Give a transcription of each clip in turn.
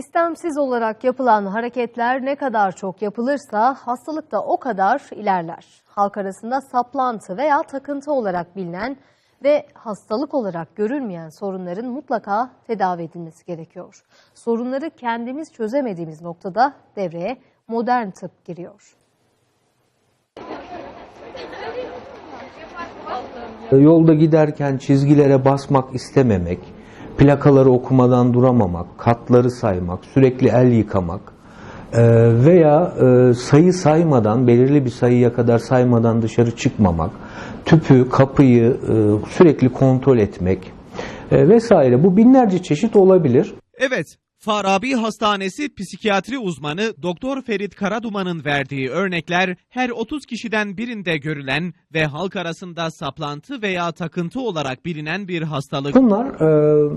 İstemsiz olarak yapılan hareketler ne kadar çok yapılırsa hastalık da o kadar ilerler. Halk arasında saplantı veya takıntı olarak bilinen ve hastalık olarak görülmeyen sorunların mutlaka tedavi edilmesi gerekiyor. Sorunları kendimiz çözemediğimiz noktada devreye modern tıp giriyor. Yolda giderken çizgilere basmak istememek, plakaları okumadan duramamak, katları saymak, sürekli el yıkamak e, veya e, sayı saymadan, belirli bir sayıya kadar saymadan dışarı çıkmamak, tüpü, kapıyı e, sürekli kontrol etmek vesaire bu binlerce çeşit olabilir. Evet, Farabi Hastanesi psikiyatri uzmanı Doktor Ferit Karaduman'ın verdiği örnekler her 30 kişiden birinde görülen ve halk arasında saplantı veya takıntı olarak bilinen bir hastalık. Bunlar e,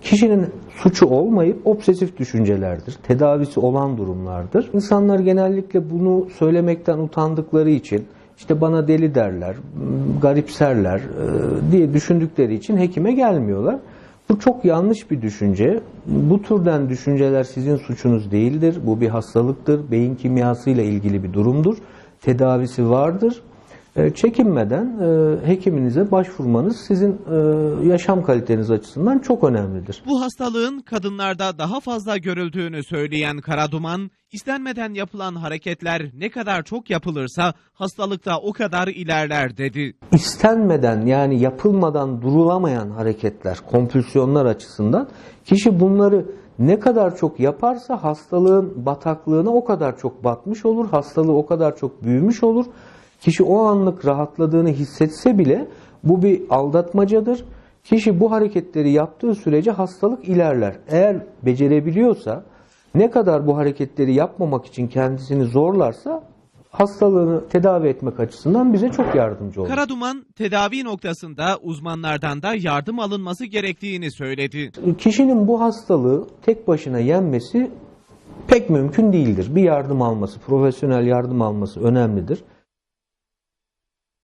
kişinin suçu olmayıp obsesif düşüncelerdir. Tedavisi olan durumlardır. İnsanlar genellikle bunu söylemekten utandıkları için işte bana deli derler, garipserler e, diye düşündükleri için hekime gelmiyorlar. Bu çok yanlış bir düşünce. Bu türden düşünceler sizin suçunuz değildir. Bu bir hastalıktır. Beyin kimyasıyla ilgili bir durumdur. Tedavisi vardır. E, Çekinmeden e, hekiminize başvurmanız sizin e, yaşam kaliteniz açısından çok önemlidir. Bu hastalığın kadınlarda daha fazla görüldüğünü söyleyen Karaduman, istenmeden yapılan hareketler ne kadar çok yapılırsa hastalıkta o kadar ilerler dedi. İstenmeden yani yapılmadan durulamayan hareketler, kompülsiyonlar açısından kişi bunları ne kadar çok yaparsa hastalığın bataklığına o kadar çok batmış olur, hastalığı o kadar çok büyümüş olur. Kişi o anlık rahatladığını hissetse bile bu bir aldatmacadır. Kişi bu hareketleri yaptığı sürece hastalık ilerler. Eğer becerebiliyorsa ne kadar bu hareketleri yapmamak için kendisini zorlarsa hastalığını tedavi etmek açısından bize çok yardımcı olur. Karaduman, tedavi noktasında uzmanlardan da yardım alınması gerektiğini söyledi. Kişinin bu hastalığı tek başına yenmesi pek mümkün değildir. Bir yardım alması, profesyonel yardım alması önemlidir.